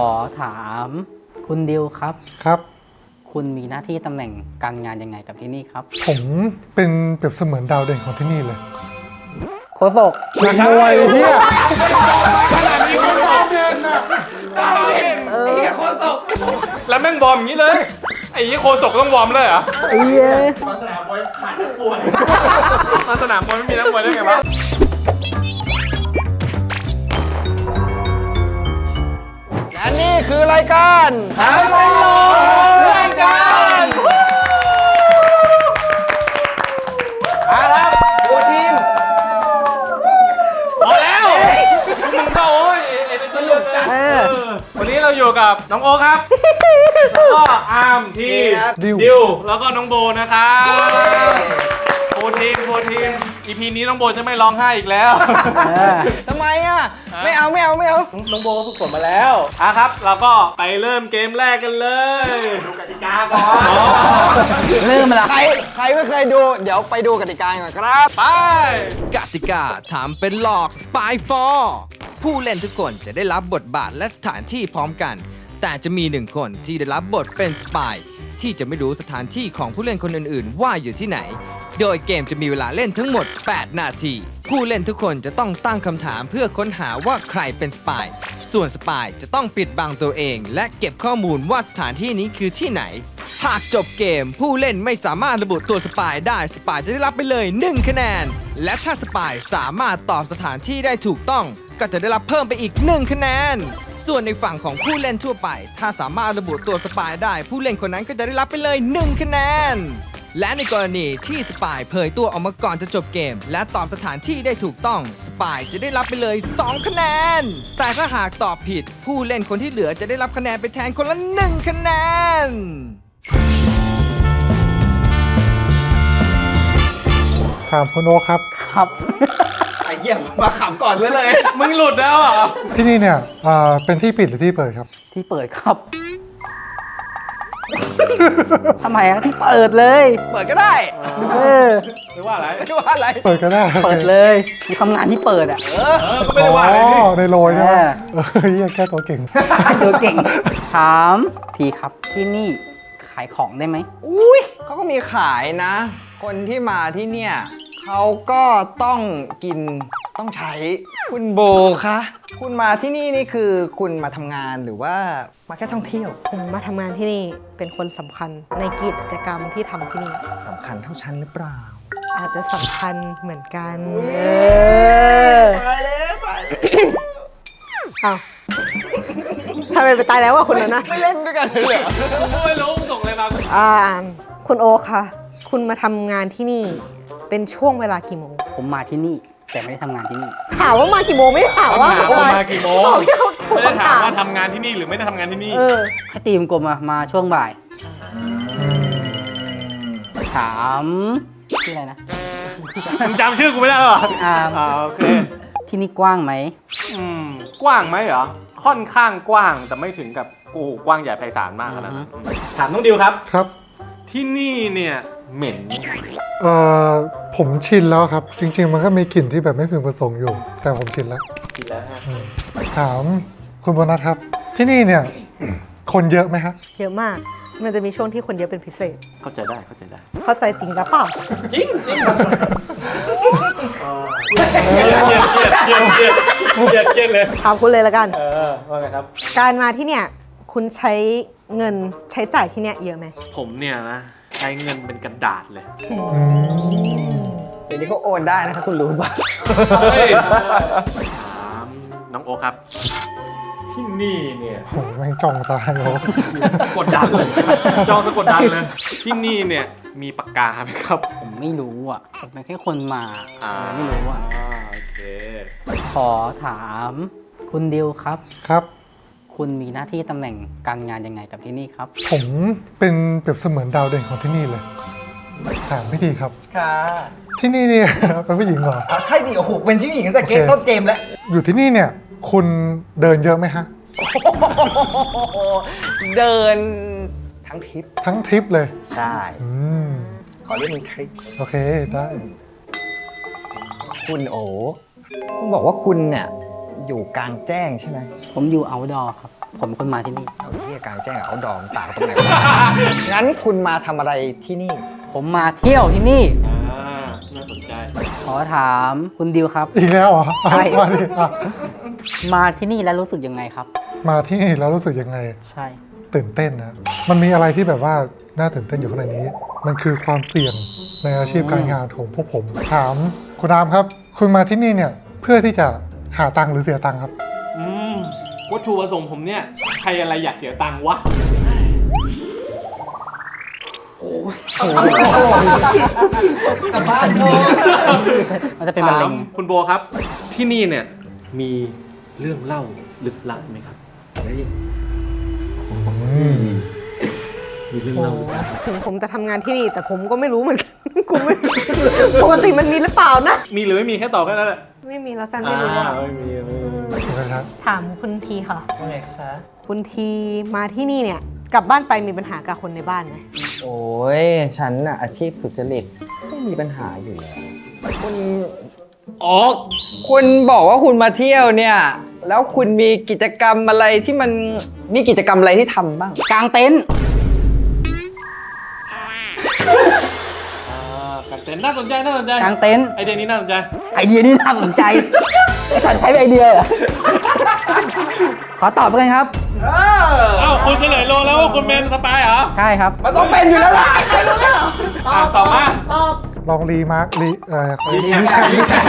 อถามคุณดิวครับ ครับ คุณมีหน้าที่ตำแหน่งการงานยังไงกับที่นี่ครับผมเป็นเปรียบเสมือนดาวเด่นของที่นี่เลยโคศกนักมวยเฮียแล้วแม่งวอร์มอย่างนี้เลย ไอ้ยี่โคศกต้องวอร์มเลยเหรอไอ้เหี้ยมาสนามบอลไม่มีนักมวยได้ไงวะ และนี่คือรายการหาโมเรื่องกันมาแล้วตัวทีมพอแล้วมึงก็โอ้ยเอ็นสนุกจังเออวันนี้เราอยู่กับน้องโอคครับแล้วก็อาร์มทีดิวดิวแล้วก็น้องโบนะครับโฟทีมโฟทีม อีพีนี้น้องโบจะไม่ร้องไห้อีกแล้วเออทำไมอะ ไม่เอาไม่เอาไม่เอา น้องโบฝึกฝนมาแล้วอะครับ เราก็ไปเริ่มเกมแรกกันเลยดูกติกาก่อนเริ่มละใครใครไม่เคยดู เดี๋ยวไปดูกติกาก่อนครับ ไป กติกาถามเป็นหลอก Spy 4ผู้เล่นทุกคนจะได้รับบทบาทและสถานที่พร้อมกัน แต่จะมีหนึ่งคนที่ได้รับบทเป็นสปายที่จะไม่รู้สถานที่ของผู้เล่นคนอื่นๆ ว่าอยู่ที่ไหน โดยเกมจะมีเวลาเล่นทั้งหมด 8 นาที ผู้เล่นทุกคนจะต้องตั้งคำถามเพื่อค้นหาว่าใครเป็นสปาย ส่วนสปายจะต้องปิดบังตัวเอง และเก็บข้อมูลว่าสถานที่นี้คือที่ไหน หากจบเกมผู้เล่นไม่สามารถระบุตัวสปายได้สปายจะได้รับไปเลย 1 คะแนน และถ้าสปายสามารถตอบสถานที่ได้ถูกต้อง ก็จะได้รับเพิ่มไปอีก 1 คะแนนส่วนในฝั่งของผู้เล่นทั่วไป ถ้าสามารถระบุตัวสปายได้ ผู้เล่นคนนั้นก็จะได้รับไปเลย 1 คะแนน และในกรณีที่สปายเผยตัวออกมาก่อนจะจบเกม และตอบสถานที่ได้ถูกต้องสปายจะได้รับไปเลย 2 คะแนน แต่ถ้าหากตอบผิด ผู้เล่นคนที่เหลือจะได้รับคะแนนไปแทนคนละ 1 คะแนนถามคุณโอคครับ ครับ ไอ้เหี้ยมาขำก่อนเลยเลย มึงหลุดแล้วเหรอ ที่นี่เนี่ยอ่าเป็นที่ปิดหรือที่เปิดครับ ที่เปิดครับ ทำไมอะที่เปิดเลย เปิดก็ได้เออหรือว่าอะไร ไม่ว่าอะไร เปิดก็ได้โอคเปิดเลยมีทำงานที่เปิดอะเออก็ไม่ได้ว่าอะไรนี่อ๋อในโรยใช่ไหมเออเออเฮียแก้ตัวเก่ง ตัวเก่งถามทีครับที่นี่ขายของได้ไหม อุ้ยเขาก็มีขายนะ คนที่มาที่เนี่ยเขาก็ต้องกินต้องใช้ คุณโบคะ คุณมาที่นี่นี่คือคุณมาทำงานหรือว่ามาแค่ท่องเที่ยวผมมาทำงานที่นี่เป็นคนสำคัญในกิจกรรมที่ทำที่นี่ สำคัญเท่าฉันหรือเปล่าอาจจะสำคัญเหมือนกันเออตายแล้วตายแล้วอ้าวทำไมไปตายแล้วอะคุณนั้นนะไม่เล่นด้วยกันเลยเหรอกูไม่รู้มึงส่งอะไรมาอ่าคุณโอคะคุณมาทำงานที่นี่เป็นช่วงเวลากี่โมงผมมาที่นี่ แต่ไม่ได้ทำงานที่นี่ ถามว่ามากี่โมงไม่ได้ถามคำว่าถามว่ามากี่โมง บอกแค่เขาถูกไม่ได้คำถามถามว่าทำงานที่นี่หรือไม่ได้ทำงานที่นี่ เออ ให้ตีมกลมมามาช่วงบ่าย ถามชื่ออะไรนะ มึงจำชื่อกูไม่ได้เหรออาร์มอ่าโอเคที่นี่กว้างไหม อืมกว้างไหมเหรอ ค่อนข้างกว้างแต่ไม่ถึงกับกูกว้างใหญ่ไพศาลมากขนาดนั้นถามน้องดิวครับ ครับ ที่นี่เนี่ย เหม็น เอ่อผมชินแล้วครับ จริง ๆ มันก็มีกลิ่นที่แบบไม่พึงประสงค์อยู่ แต่ผมชินแล้ว กินแล้วฮะอืมถามคุณโบนัสครับ ที่นี่เนี่ย คนเยอะไหมครับเยอะมาก มันจะมีช่วงที่คนเยอะเป็นพิเศษ เข้าใจได้เข้าใจได้ เข้าใจจริงหรือเปล่า จริงจริงเกียดเกียดเกียดเกียดเกียดเกียดเกียดเลยถามคุณเลยละกัน เออว่าไงครับ การมาที่เนี่ย คุณใช้เงินใช้จ่ายที่เนี่ยเยอะไหม ผมเนี่ยนะใช้เงินเป็นกระดาษเลยอืมเดี๋ยวนี้เขาโอนได้นะครับคุณรู้ป่ะเฮ้ย ถามน้องโอคครับ ที่นี่เนี่ย โหแม่งจ้องซ้ายโอ้กดดันเลยจองสะกดดันเลย ที่นี่เนี่ยมีปากกาไหมครับ ผมไม่รู้อะผมเป็นแค่คนมาอ่า ไม่รู้อะ โอเค ขอถามคุณดิวครับ ครับ คุณมีหน้าที่ตำแหน่งการงานยังไงกับที่นี่ครับ ผมเป็นเปรียบเสมือนดาวเด่นของที่นี่เลยถามไม่ดีครับ ค่ะที่นี่เนี่ย เป็นผู้หญิงเหรอ อ๋อใช่ดิโอ้โหเป็นผู้หญิงตั้งแต่เกมโอเค ต้นเกมแล้วอยู่ที่นี่เนี่ย คุณเดินเยอะไหมฮะเดินทั้งทริป ทั้งทริปเลย ใช่ อืม ขอเรียกมึงทริปโอเคได้ คุณโอคุณบอกว่าคุณเนี่ย อยู่กลางแจ้งใช่ไหมผมอยู่ outdoor ครับ ผมเป็นคนมาที่นี่ เอาที่กลางแจ้งกับเอาดอมต่างตรงไหนวะ งั้นคุณมาทำอะไรที่นี่ ผมมาเที่ยวที่นี่ อ่าน่าสนใจ ขอถามคุณดิวครับ อีกแล้วเหรอใช่ มาดิอะมาที่นี่แล้วรู้สึกยังไงครับ มาที่นี่แล้วรู้สึกยังไง ใช่ ตื่นเต้นนะ มันมีอะไรที่แบบว่า น่าตื่นเต้นอยู่ข้างในนี้ มันคือความเสี่ยงในอาชีพการงานของพวกผม ถามคุณรามครับ คุณมาที่นี่เนี่ย เพื่อที่จะ หาตังค์หรือเสียตังค์ครับ อืมวัตถุประสงค์ผมเนี่ย ใครอะไรอยากเสียตังค์วะ กลับบ้านโนมันจะเป็นมะเร็งถามคุณโบครับ ที่นี่เนี่ยมีเรื่องเล่าลึกลับไหมครับเฮ้ย มีเรื่องเล่าลึกลับถึงผมจะทำงานที่นี่ แต่ผมก็ไม่รู้เหมือนกันกูไม่ปกติมันมีหรือเปล่านะ มีหรือไม่มีแค่ตอบแค่นั้นแหละไม่มีแล้วกันไม่รู้อ่าอะไม่มีไม่มีถูกไหมครับถามคุณทีค่ะ ว่าไงคะ คุณทีมาที่นี่เนี่ย กลับบ้านไปมีปัญหากับคนในบ้านไหมโอ้ยฉันน่ะอาชีพสุจริตไม่มีปัญหาอยู่แล้วคุณอ๋อคุณบอกว่าคุณมาเที่ยวเนี่ย แล้วคุณมีกิจกรรมอะไรที่มันมีกิจกรรมอะไรที่ทำบ้าง กลางเต็นท์ากัดเต็นท์น่าสนใจน่าสนใจกลางเต็นท์ ไอเดียนี้น่าสนใจ ไอเดียนี้น่าสนใจไอสันใช้เป็นไอเดียเหรอขอตอบแล้วกันครับเอ้าคุณเฉลยโลแล้วว่าคุณเป็นสปายเหรอใช่ครับ มันต้องเป็นอยู่แล้วล่ะอะตอบมาลองรีมาร์ครีเอ่อรีแคปรีแคป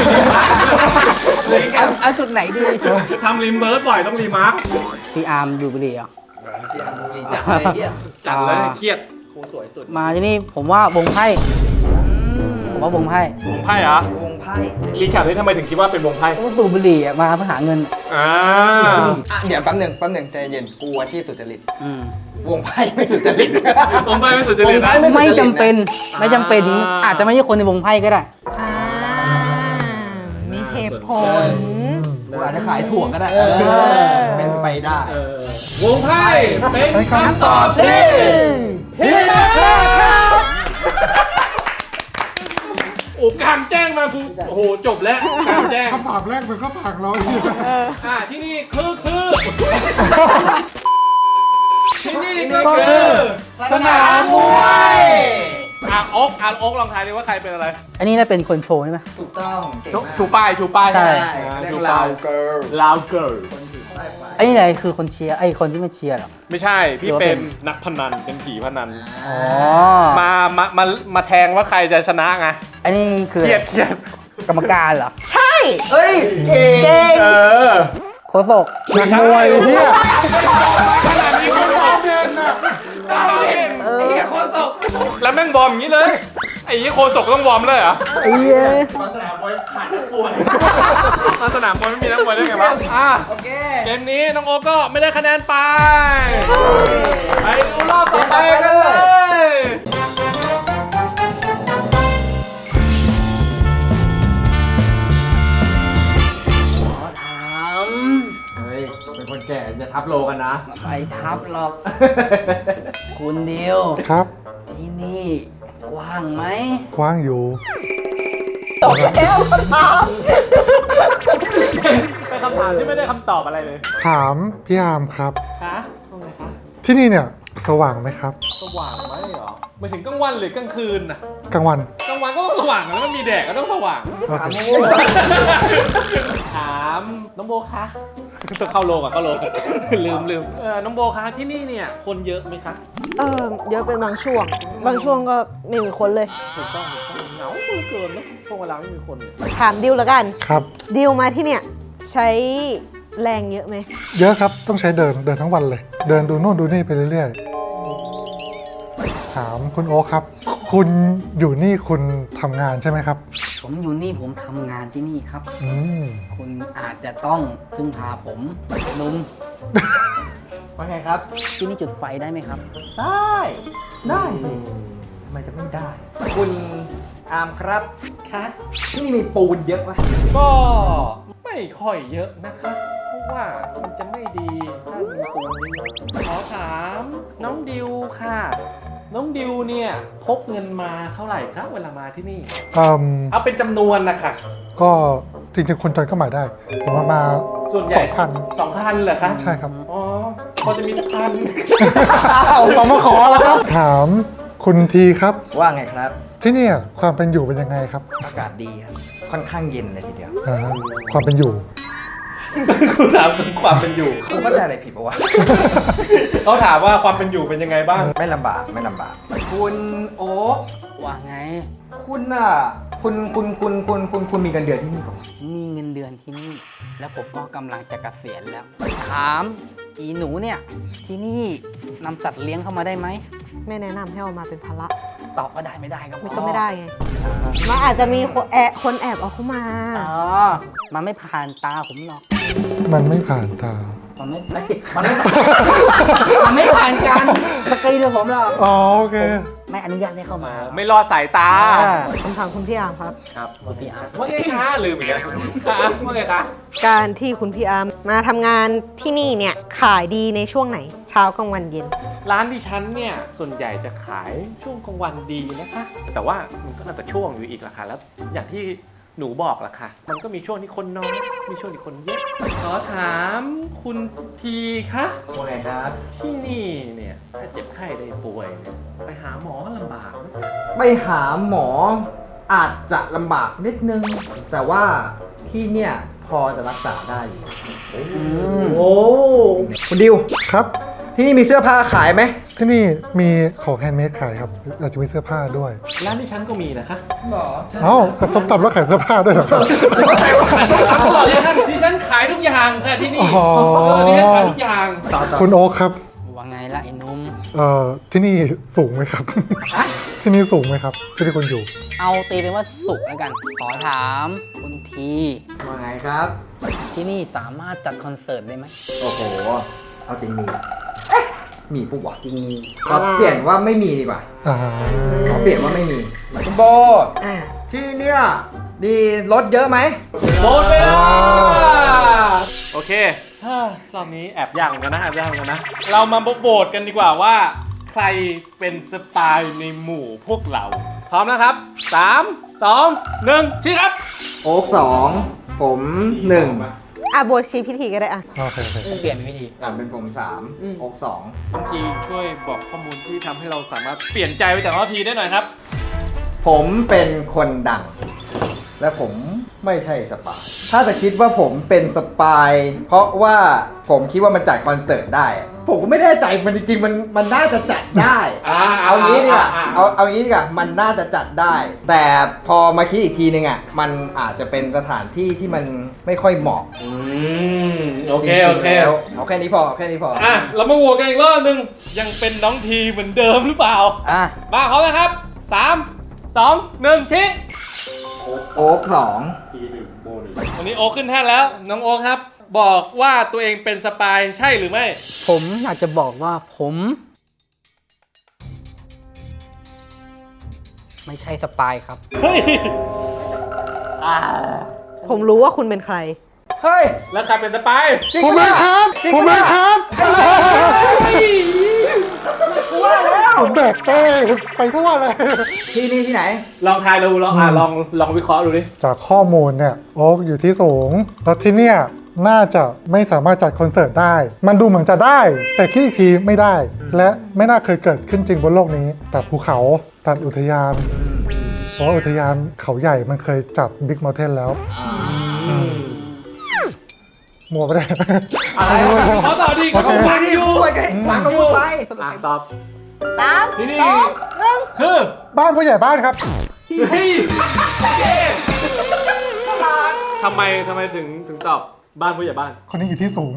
เอาเอาจุดไหนดี ทำริมเบิร์ดบ่อยต้องรีมาร์คพี่อาร์มอยู่บุรีอะ จัดเลยเครียดคงสวยสุดมาที่นี่ผมว่าวงไพ่ผม ว่าวงไพ่วงไพ่เหรอวงไพ่รีแคปนี่ทำไมถึงคิดว่าเป็นวงไพ่ก็สูบบุหรี่อะมาเพื่อหาเงินอ่าอะเดี๋ยวแป๊บหนึ่งแป๊บหนึ่งใจเย็นกูอาชีพสุจริต อืมวงไพ่ไม่สุจริต วงไพ่ไม่สุดจะวเลยงไพ่นะ ไม่ไม่จำเป็นอ่าไม่จำเป็นอาจจะไม่ใช่คนในวงไพ่ก็ได้ อ่ามีเหตุผล กูอาจจะขายถั่วก็ได้เออ เป็นไปได้ เออวงไพ่เป็นคำตอบที่โอ้กลางแจ้งมากูโอ้โหจบแล้วกลางแจ้งคำถามแรกมันก็ผักเราอีกอ่าที่นี่คือคือที่นี่ก็คือสนามมวยอะอกอะอกลองทายดิว่าใครเป็นอะไร อันนี้น่าเป็นคนโชว์ใช่ไหมถูกต้องเก่งชูมากชูป้ายชูป้ายใช่อ่าเรียชูกป้าลาวยเกิร์ลลาวเกิร์ล ไอ้นี่ไหนคือคนเชียร์ไอ้คนที่ไม่เชียร์เหรอ ไม่ใช่ พี่หรือว่าเป็เป็นน นักพนันเป็นผีพนัน อ๋อมามามามาแทงว่าใครจะชนะไงอันนี้คือ เครียดเครียดกรรมการเหรอเฮ้ยเก่งเก่ง เออโคศกนักมวยเฮียขนาดนี้คนบอกเด่นนะเออไอ้เหี้ยคนตกแล้วแม่งบอมอย่างนี้เลยไอ้ยี่โคศกต้องวอร์มเลยเหรอไอ้เหี้ยมาสนามมวยขาดนักมวยมาสนามมวยไม่มีนักมวยได้ไงวะอะโอเคเกมนี้น้องโอก็ไม่ได้คะแนนไปไปดูรอบต่อไปกันเลยถามเฮ้ยเป็นคนแก่จะทับโลกันนะ ไปทับหรอก คุณเดียวครับ ที่นี่ก ว้างไหมกว้างอยู่เป็นคำถามที่ไม่ได้คำตอบอะไรเลย ถามพี่อาร์มครับ คะว่าไงคะ ที่นี่เนี่ยสว่างไหมครับ สว่างไหมเหรอไม่ถึงกลางวันหรือกลางคืนนะกลางวัน กลางวันก็ต้องสว่างแล้วมันมีแดดก็ต้องสว่างโอเคถามน้องโบคะต้อง เข้าโลกอะเข้าโลกอะลืมลืมเออน้องโบคะที่นี่เนี่ยคนเยอะไหมคะเออเยอะเป็นบางช่วง บางช่วงก็ไม่มีคนเลย ถูกต้องถูกต้องเหงาเหลือเกินเนอะช่วงเวลาไม่มีคนเลยถามดิวแล้วกันครับ ดิวมาที่เนี่ยใช้แรงเยอะไหม เยอะครับต้องใช้เดินเดินทั้งวันเลย เดินดูโน่นดูนี่ไปเรื่อยๆถาม คุณโอ๊คครับ คุณอยู่นี่คุณทำงานใช่ไหมครับ ผมอยู่นี่ผมทำงานที่นี่ครับ อืม คุณอาจจะต้องพึ่งพาผมลุงว่าไงครับ ที่นี่จุดไฟได้ไหมครับ ได้ ได้สิทำไมจะไม่ได้ คุณอาร์มครับคะที่นี่มีปูนเยอะไหมก็ไม่ค่อยเยอะนะคะ เพราะว่ามันจะไม่ดีถ้ามีปูนเยอะขอถามน้องดิวค่ะ น้องดิวเนี่ยพกเงินมาเท่าไหร่ครับเวลามาที่นี่ อืมเอาเป็นจำนวนนะคะก็จริงๆคนจนก็หมายได้ผมว่ามา ส่วนใหญ่สองพัน สองพันเหรอคะใช่ครับอ๋อพอจะมีสักพัน เอามาขอแล้วครับ ถามคุณทีครับ ว่าไงครับ ที่เนี่ยความเป็นอยู่เป็นยังไงครับอากาศดีครับ ค่อนข้างเย็นเลยทีเดียว อ่าความเป็นอยู่ คุณถามถึงความเป็นอยู่ กูเข้าใจอะไรผิดปะวะ เขาถามว่าความเป็นอยู่เป็นยังไงบ้าง ไม่ลำบากไม่ลำบาก คุณโอ๊คว่าไง คุณอะ คุณคุณคุณคุณคุณคุณมีเงินเดือนที่นี่ปะมีเงินเดือนที่นี่ แล้วผมก็กำลังจะเกษียณแล้ว ถามอีหนูเนี่ย ที่นี่นำสัตว์เลี้ยงเข้ามาได้ไหม ไม่แนะนำให้เอามาเป็นภาระ ตอบก็ได้ไม่ได้ก็พมันอก็ไม่ได้ไงมันอาจจะมีคนแอบคนแอบเอาเข้ามาอ๋อมันไม่ผ่านตาผมหรอก มันไม่ผ่านตา มันไม่เอ้ยมันไม่มันไม่ผ่านการสกรีนของผมหรอก อ๋อโอเค ไม่อนุญาตให้เข้ามาไม่รอดสายตาอ่าคำถามคุณพี่อาร์มครับ ครับคุณพี่อาร์ตว่าไงคะลืมอีกแล้วอะว่าไงคะการที่คุณพี่อาร์มมาทำงานที่นี่เนี่ยขายดีในช่วงไหน เช้ากลางวันเย็น ร้านดิฉันเนี่ยส่วนใหญ่จะขายช่วงกลางวันดีนะคะ แต่ว่ามันก็น่าจะช่วงอยู่อีกละค่ะแล้วอย่างที่ หนูบอกละค่ะ มันก็มีช่วงที่คนน้อย มีช่วงที่คนเยอะ ขอถามคุณทีคะว่าไงครับ ที่นี่เนี่ยถ้าเจ็บไข้ได้ป่วยเนี่ยไปหาหมอลำบากไหมไปหาหมออาจจะลำบากนิดนึง แต่ว่าที่เนี่ยพอจะรักษาได้อยู่โอ้คุณดิวครับ ที่นี่มีเสื้อผ้าขายไหม ที่นี่มีของแฮนด์เมดขายครับอาจจะมีเสื้อผ้าด้วย ร้านดิฉันก็มีนะคะหรอเอ้าแต่ส้มตำแล้วขายเสื้อผ้าด้วยเหรอครับตลอดเลยท่านดิฉันขายทุกอย่างค่ะที่นี่อ๋อเออดิฉันขายทุกอย่างต่อต่อคุณโอ๊คครับว่าไงล่ะไอ้หนุ่มเอ่อที่นี่สูงไหมครับ ที่นี่สูงไหมครับที่ที่คุณอยู่ เอาตีเป็นว่าสุกแล้วกัน ขอถามคุณที ว่าไงครับ ที่นี่สามารถจัดคอนเสิร์ตได้ไหมโอ้โห เอาจริงมีเอ๊ะ มีปุ๊บวะจริงมีขอเปลี่ยนว่าไม่มีดีกว่าอ่าขอเปลี่ยนว่าไม่มีคุณโบอ่าที่เนี่ยดีรถเยอะไหมหมดเวลาโอเคเฮ้ยรอบนี้แอบยากเหมือนกันนะแอบยากเหมือนกันนะ เรามาโหวตกันดีกว่าว่า ใครเป็นสปายในหมู่พวกเรา พร้อมนะครับ 3 2 1ชี้ครับ โอ๊กสองผมหนึ่ง อะโบชีพิธีก็ได้อะ โอเคโอเคเปลี่ยนเป็นวิธีอ่าเป็นผมสามอืมโอ๊กสองบางทีช่วยบอกข้อมูลที่ทำให้เราสามารถเปลี่ยนใจไปจากรอบทีได้หน่อยครับ ผมเป็นคนดัง และผมไม่ใช่สปาย ถ้าจะคิดว่าผมเป็นสปาย เพราะว่าผมคิดว่ามันจัดคอนเสิร์ตได้อะ ผมก็ไม่แน่ใจมันจริงๆมันมันน่าจะจัดได้อ่าเอางี้ดีกว่าอ่าอ่า เอาเอางี้ดีกว่ามันน่าจะจัดได้ แต่พอมาคิดอีกทีนึงอะมันอาจจะเป็นสถานที่ที่มันไม่ค่อยเหมาะอืมโอเค จริงๆโอเค แล้วเอาแค่นี้พอเอาแค่นี้พออะ เรามาโหวตกันอีกรอบหนึงยังเป็นน้องทีเหมือนเดิมหรือเปล่า อะมาพร้อมนะครับ 3 2 1ชี้โอ๊กสองวันนี้โอคขึ้นแท่นแล้ว น้องโอคครับ บอกว่าตัวเองเป็นสปายใช่หรือไม่ ผมอยากจะบอกว่าผม ไม่ใช่สปายครับ เฮ้ย ผมรู้ว่าคุณเป็นใคร เฮ้ย แล้วใครเป็นสปายจริงผมปะเอเนี่ยงครับ ผมเองครับว่าแล้วผมแบกเต้ไปทั่วเลย ที่นี่ที่ไหน ลองทายดูลองอะลองลองวิเคราะห์ดูดิ จากข้อมูลเนี่ย โอ๊กอยู่ที่สูง แล้วที่เนี่ย น่าจะไม่สามารถจัดคอนเสิร์ตได้ มันดูเหมือนจะได้ แต่คิดอีกทีไม่ได้ และไม่น่าเคยเกิดขึ้นจริงบนโลกนี้ ตัดภูเขา ตัดอุทยาน เพราะว่าอุทยานเขาใหญ่มันเคยจัดบิ๊กมอเทนแล้วมัวไปได้อะไรขอต่อดีก็โอเคต้องฟังอยู่พูดไปฟังก็พูดไปอะตอบสามที่นี่สองหนึ่งคือบ้านผู้ใหญ่บ้านครับเฮ้ยเย้ทำไมทำไมถึงถึงตอบ บ้านผู้ใหญ่บ้าน คนนี้อยู่ที่สูง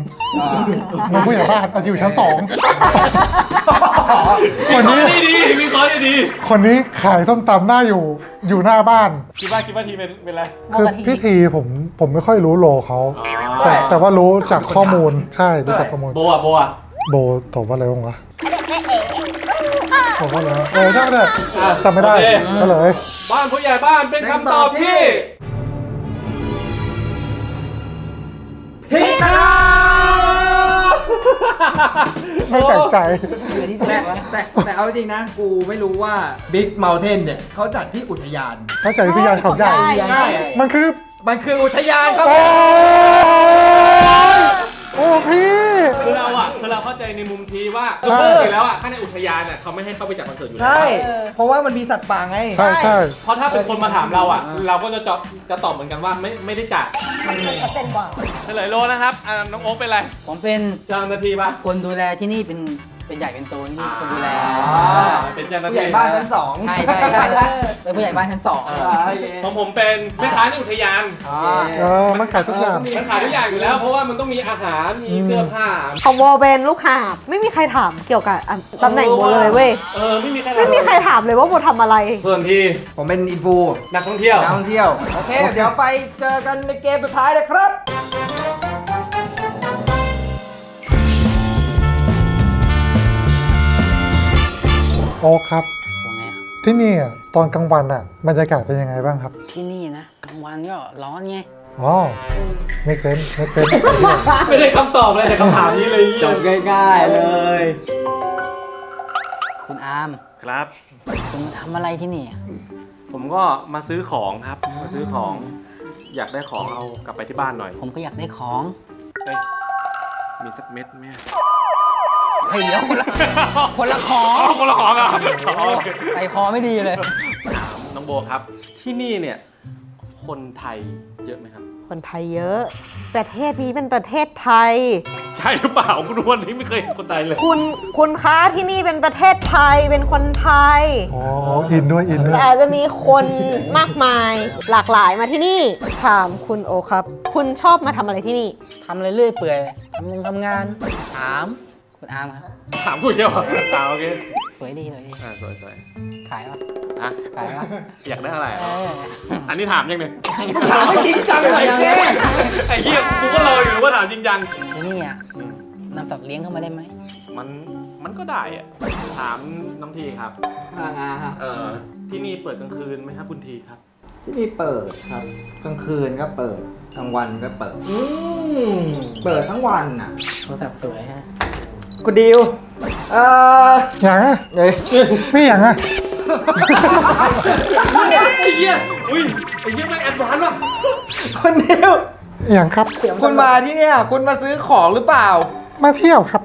เหมือนผู้ใหญ่บ้านอาอยู่ชั้นสอง คนนี้วิเคราะห์ได้ดีวิเคราะห์ได้ดีคนนี้ขายส้มตำหน้าอยู่ อยู่หน้าบ้าน คิดว่าคิดว่าทีเป็นเป็นอะไรโมคือกะทิพี่ทีผมผมไม่ค่อยรู้โลเขาอ๋แต่อแต่ว่ารู้จากข้อมูลใช่รู้จากข้อมูล โบอะโบอะโบตอบว่าอะไรบ้างวะตอบว่าอะไรวะเออใช่ไหมเนี่ยอะจำไม่ได้โอเคก็เลย บ้านผู้ใหญ่บ้านเป็นคำตอบที่ ผิดครับไม่แปลกใจแต่แต่แต่เอาจริงนะ กูไม่รู้ว่า Big Mountain เนี่ยเขาจัดที่อุทยาน เข้าใจวิทยานเขาใหญ่ ได้ใช่มันคือ มันคืออุทยานครับ โอ้ย โอ้พี่ คือเราอะคือเราเข้าใจในมุมทีว่าใช่ ปกติแล้วอะข้างในอุทยานเนี่ยเขาไม่ให้เข้าไปจัดคอนเสิร์ตอยู่แล้วใช่เพราะว่ามันมีสัตว์ป่าไง ใช่ใช่ เพราะถ้าเป็นคนมาถามเราอะ เราก็จะตอบจะตอบเหมือนกันว่าไม่ไม่ได้จัดจะเป็นกว่า เฉลยโลนะครับอ่าน้องโอ๊คเป็นอะไรผมเป็นเจ้าหน้าที่ปะคนดูแลที่นี่เป็น เป็นใหญ่เป็นโตที่นี่คนดูแลอ่าเป็นเจ้าหน้าผู้ใหที่ญ่บ้านชั้นสอง ใช่ใช่ใช่เป็นผู้ใหญ่บ้านชั้นสอง อ่าของผมเป็นแม่ค้าในอุทยานอ๋อเออมันขายทุกอย่างมันขายทุกอย่างอยู่แล้ว เพราะว่ามันต้องมีอาหาร มีเสื้อผ้าของโบเป็นลูกหาบไม่มีใครถามเกี่ยวกับอะตำแหน่งโบเลยเว้ยเออไม่มีใครไม่มีใครถามเลยว่าโบทำอะไร ส่วนทีผมเป็นอินฟูนักท่องเที่ยว นักท่องเที่ยว โอเค เดี๋ยวไปเจอกันในเกมสุดท้ายเลยครับ โอ้ครับ ว่าไงอะที่นี่อะตอนกลางวันอะบรรยากาศเป็นยังไงบ้างครับ ที่นี่นะกลางวันก็ร้อนไง อ๋อ make sense make sense ไม่ได้คำตอบเลยแต่คำถามนี้เลยจบง่ายๆเลย คุณอาร์มครับ คุณทำอะไรที่นี่อะผมก็มาซื้อของครับ มาซื้อของ อยากได้ของเอากลับไปที่บ้านหน่อยผมก็อยากได้ของ เอ้ยมีสักเม็ดไหม เฮ้ยเดี๋ยวคนละคนละของอ๋อคนละของอะอ๋อโอเคใจคอไม่ดีเลยถามน้องโบครับ ที่นี่เนี่ยคนไทยเยอะไหมครับ คนไทยเยอะ ประเทศนี้เป็นประเทศไทย ใช่หรือเปล่าคุณวันนี้ไม่เคยเห็นคนไทยเลย คุณคุณคะที่นี่เป็นประเทศไทยเป็นคนไทยอ๋ออินด้วยอินด้วย แต่อาจจะมีคนมากมายหลากหลายมาที่นี่ ถามคุณโอครับ คุณชอบมาทำอะไรที่นี่ ทำอะไรเรื่อยเปื่อยทำงงทำงาน ถาม คุณอาร์มครับถามกูเยอะเหรอถามโอเคสวยดีสวยดีอ่าสวยสวยขายปะๆอะขายปะอยากได้อะไรเออะออันนี้ถามยังเนี่ยถามไม่จริงจังเลยเนี่ยไอ้เหี้ยกูก็รออยู่ว่าถามจริงจังที่นี่อะนำสัตว์เลี้ยงเข้ามาได้ไหมมันมันก็ได้อะถามน้องทีครับอ่าฮะเอ่อที่นี่เปิดกลางคืนไหมครับคุณทีครับ ที่นี่เปิดครับกลางคืนก็เปิดกลางวันก็เปิด อืมเปิดทั้งวันอะโทรศัพท์สวยฮะ คุณดิวเอ่ออย่างอะเอ้ยไม่อย่างอะไอ้เหี้ยอุ้ยไอ้เหี้ยแม่งแอดวานซ์ว่ะคุณดิวอย่างครับคุณมาที่เนี่ยคุณมาซื้อของหรือเปล่า มาเที่ยวครับ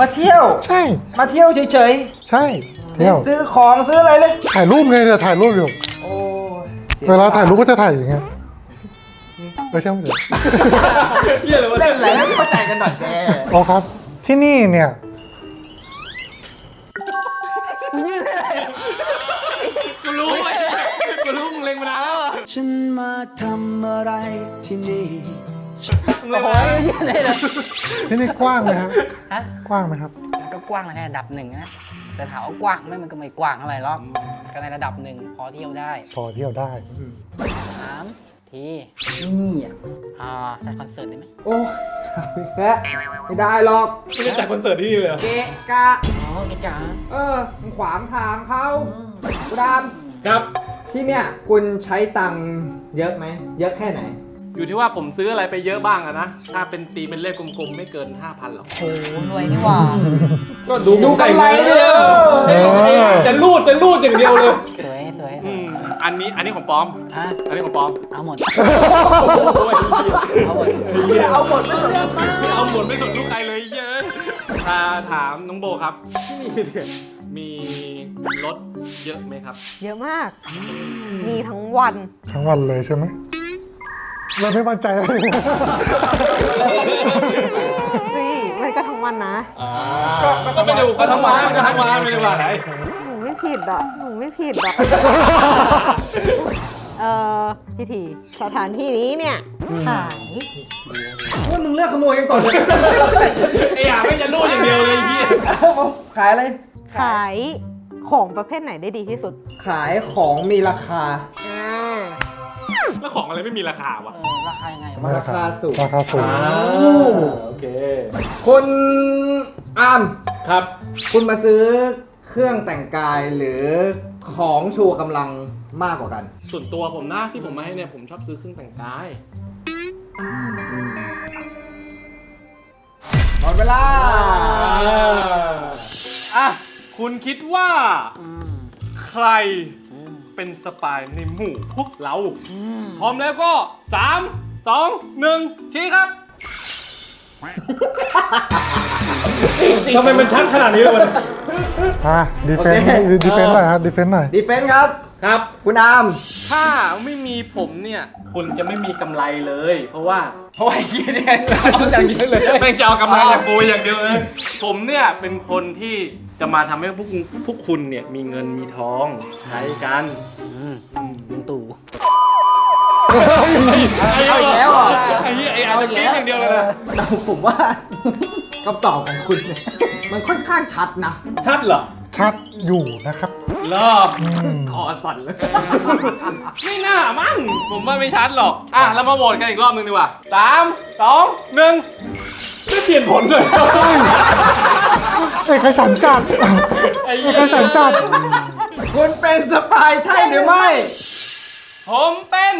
มาเที่ยว ใช่ มาเที่ยวเฉยใช่ๆเที่ยวซื้อของซื้ออะไรเลย ถ่ายรูปไงจะถ่ายรูปอยู่โอ้ยเวลาถ่ายรูปก็จะถ่ายอย่างเงี้ยไม่ใช่ไม่ใช่เหี้ยเลยวะเล่นอะไรไม่เข้าใจกันหน่อยแกโอ้ครับ ที่นี่เนี่ยกูรู้ไอ้กูรู้มึงเล็งมานานแล้วอะฉันมาทำอะไรที่นี่ มึงเล็งมานานแล้วที่นี่กว้างไหมครับฮะกว้างไหมครับ มันก็กว้างในระดับหนึ่งนะ แต่ถามว่ากว้างไหมมันก็ไม่กว้างเท่าไหร่หรอกก็ในระดับหนึ่งพอเที่ยวได้พอเที่ยวได้ ถาม ทีที่นี่อะอ่าจัดคอนเสิร์ตได้ไหมโอ้ยแพ้ไม่ได้หรอกไม่ได้จัดคอนเสิร์ตที่นี่เลยเหรอเกะกะ อ๋อเกกาเออมันขวางทางเขาคุณดามครับ ที่เนี่ยคุณใช้ตังค์เยอะไหม เยอะแค่ไหนอยู่ที่ว่าผมซื้ออะไรไปเยอะบ้างอะนะ ถ้าเป็นตีเป็นเลขกลมๆ ไม่เกิน 5,000หรอกโหรวยนี่หว่า ก็ดูดูกำไรเดียวเออจะรูดจะรูดอย่างเดียวเลยสวยสวย อืมอันนี้อันนี้ของปลอมอะอันนี้ของปลอมเอาหมดโอ้ยเอาหมด เอาหมดไม่สนเอาหมดไม่สนลูกใครเลยเยอะอ่าถามน้องโบครับที่นี่เนี่ยมีรถเยอะไหมครับ เยอะมาก มีทั้งวัน ทั้งวันเลยใช่ไหมเราไม่มั่นใจเลย นี่มันก็ทั้งวันนะก็ไม่ดูก็ทั้งวันก็ทั้งวันไม่ได้ว่าอะไรหนูไม่ ผิดอะ หนูไม่ผิดอะ เอ่อพี่ทีสถานที่นี้เนี่ยขายว่ามึงเลือกขโมยกันก่อนเลยไอ้ห่าไม่จะรูดอย่างเดียวเลยไอ้เหี้ยขายอะไร ขายของประเภทไหนได้ดีที่สุด ขายของมีราคา อ่า แล้วของอะไรไม่มีราคาวะเออราคายังไงไม่วะราคาสูง ราคาสูง โอเค คุณอามครับ คุณมาซื้อ เครื่องแต่งกายหรือของชูกำลังมากกว่ากัน ส่วนตัวผมนะที่ผมมาให้เนี่ยผมชอบซื้อเครื่องแต่งกาย หมดเวลา อะ คุณคิดว่าอืมใครอืมเป็นสปายในหมู่พวกเราอืมพร้อมแล้วก็ 3 2 1 ชี้ครับ ทำไมมันชัดขนาดนี้เลยมัน อะดีเฟนต์โอเค ดีเฟนต์หน่อยครับดีเฟนต์หน่อยดีเฟนส์ครับ ครับ คุณอามถ้าไม่มีผมเนี่ยคุณจะไม่มีกำไรเลย เพราะว่าเพราะว่าไอ้เหี้ยเนี่ยเอาอย่างเดียวเลยแม่งจะเอากำไรจากกูอย่างเดียวเลยผมเนี่ยเป็นคนที่จะมาทำให้พวกคุณพวกคุณเนี่ยมีเงินมีทองใช้กันอืมลุงตู่ เอาอีกแล้วอะไอ้เหี้ยไอ้อาจจะกินอย่างเดียวเลยนะแต่ผมว่า คำตอบของคุณเนี่ยมันค่อนข้างชัดนะ ชัดเหรอ ชัดอยู่นะครับ รอบอืมคอสั่นเลย ไม่น่ามั้งผมว่าไม่ชัดหรอก อะเรามาโหวตกันอีกรอบหนึงดีกว่าสามสองหนึ่งไม่เปลี่ยนผลเลย เอกฉันท์จัดไอ้เอเหี้ยกฉันท์จัดคุณเป็นสปายใช่หรือไม่ ผมเป็น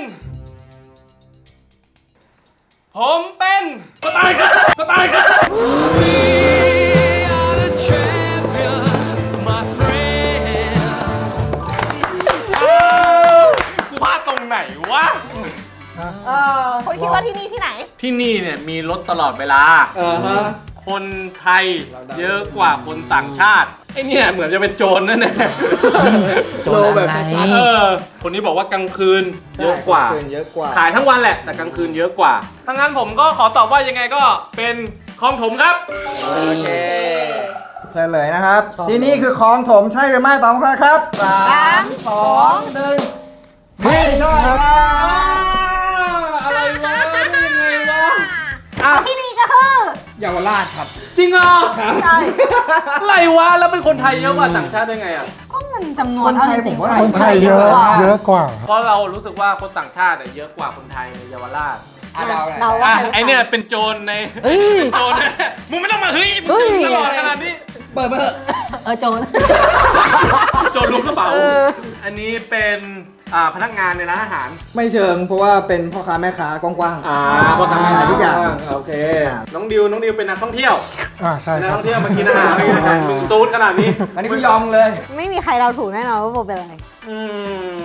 ผมเป็นสไตล์ครับสไตล์ครับอ้าวกูพลาดตรงไหนวะ เออคุณคิดว่าที่นี่ที่ไหน ที่นี่เนี่ยมีรถตลอดเวลา เออฮะ คนไทยเยอะกว่าคนต่างชาติไอเนี่ยเหมือนจะเป็นโจรนั่นแหละโจรโลแบบอะไรชัดเออคนนี้บอกว่ากลางคืนเยอะกว่าเกินเยอะกว่าขายทั้งวันแหละ แต่กลางคืนเยอะกว่าถ้างั้นผมก็ขอตอบว่ายังไงก็เป็นคลองถมครับ โอเคเฉลยนะครับ ที่นี่คือคลองถมใช่หรือไม่ตอบมาครับสามสองหนึ่งไม่ใช่ครับอะไรวะได้ยังไงวะอะ ที่นี่ก็คือ เยาวราชครับ จริงเหรอใช่อะไรวะแล้วเป็นคนไทยเยอะกว่าต่างชาติได้ไงอะ ก็มันจำนวนคนไทยเอาจริงๆผมว่า คนไทยเยอะ เยอะกว่า เพราะเรารู้สึกว่าคนต่างชาติอะเยอะกว่าคนไทยในเยาวราชอะเดาหน่อยเราว่าอะใครไอเนี่ยเป็นโจรในเฮ้ยเป็นโจรนะมึงไม่ต้องมาเฮ้ยมึงเฮ้ยตลอดขนาดนี้ เปิดเบอร์ เออโจร โจรล้วงกระเป๋า อันนี้เป็น อ่าพนักงานในร้านอาหาร ไม่เชิง เพราะว่าเป็นพ่อค้าแม่ค้ากว้างๆอ่าพอทำงานทุกอย่าง โอเค น้องดิว น้องดิวเป็นนักท่องเที่ยวอ่าใช่เป็นนักครัท่บองเที่ยวมากินอาหารมากินอาหารมึงตูดขนาดนี้ อันนี้คุณยอมเลย ไม่มีใครเราถูกแน่นอนว่าโบเป็นอะไร อืม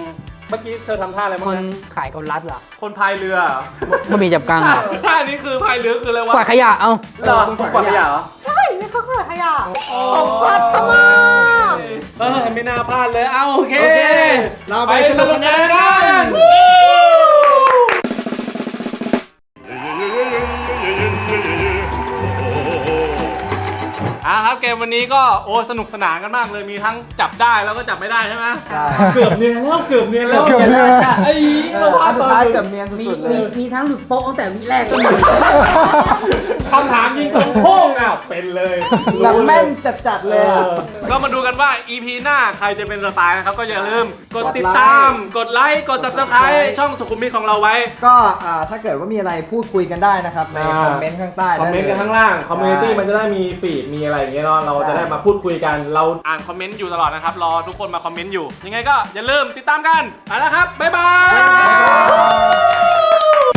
เมื่อกี้เธอทำท่าอะไรคบ้างนนะขายคนรัดเหรอคนพายเรือเหรอไม่มีจับกังท่าเหรอท่านี้คือพายเรือคืออะไรวะกวาดขยะเอาเหรอคุณกวาดขยะเหรอ ใช่นี่เขาคือขยะของพัฒมากเออไม่น่าพลาดเลย เอาโอเคโอเคเราไปสรุปคะแนนกัน อะครับเกมวันนี้ก็โอ้สนุกสนานกันมากเลยมีทั้งจับได้แล้วก็จับไม่ได้ใช่ไหมใช่ เกือบเนียนแล้วเกือบเนียนแล้วเกือบเนียนแล้ว ไอ้เอเราอพลาอัดนสุตดอนท้ายหนึ่งเกือบเนียนสุดๆเลยมีทั้งหลุดโป๊ะตั้งแต่วิแรกก็มี เป็นเลยแบบแม่นจัดๆเลยอะ ก็มาดูกันว่า EP หน้าใครจะเป็นสไตล์นะครับ ก็อย่าลืมกดกดไลค์ติดตาม กดไลค์ กด subscribe ช่องสุขุมวิทของเราไว้ ก็อ่าถ้าเกิดว่ามีอะไรพูดคุยกันได้นะครับ ในอ่า คอมเมนต์ข้างใต้คอมเมนต์กันข้างล่างคอมมูนิตี้มันจะได้มีฟีดมีอะไรอย่างเงี้ยเนาะเราจะได้มาพูดคุยกันเรา อ่านคอมเมนต์อยู่ตลอดนะครับ รอทุกคนมาคอมเมนต์อยู่ ยังไงก็อย่าลืมติดตามกันไปแล้วครับ บ๊ายบาย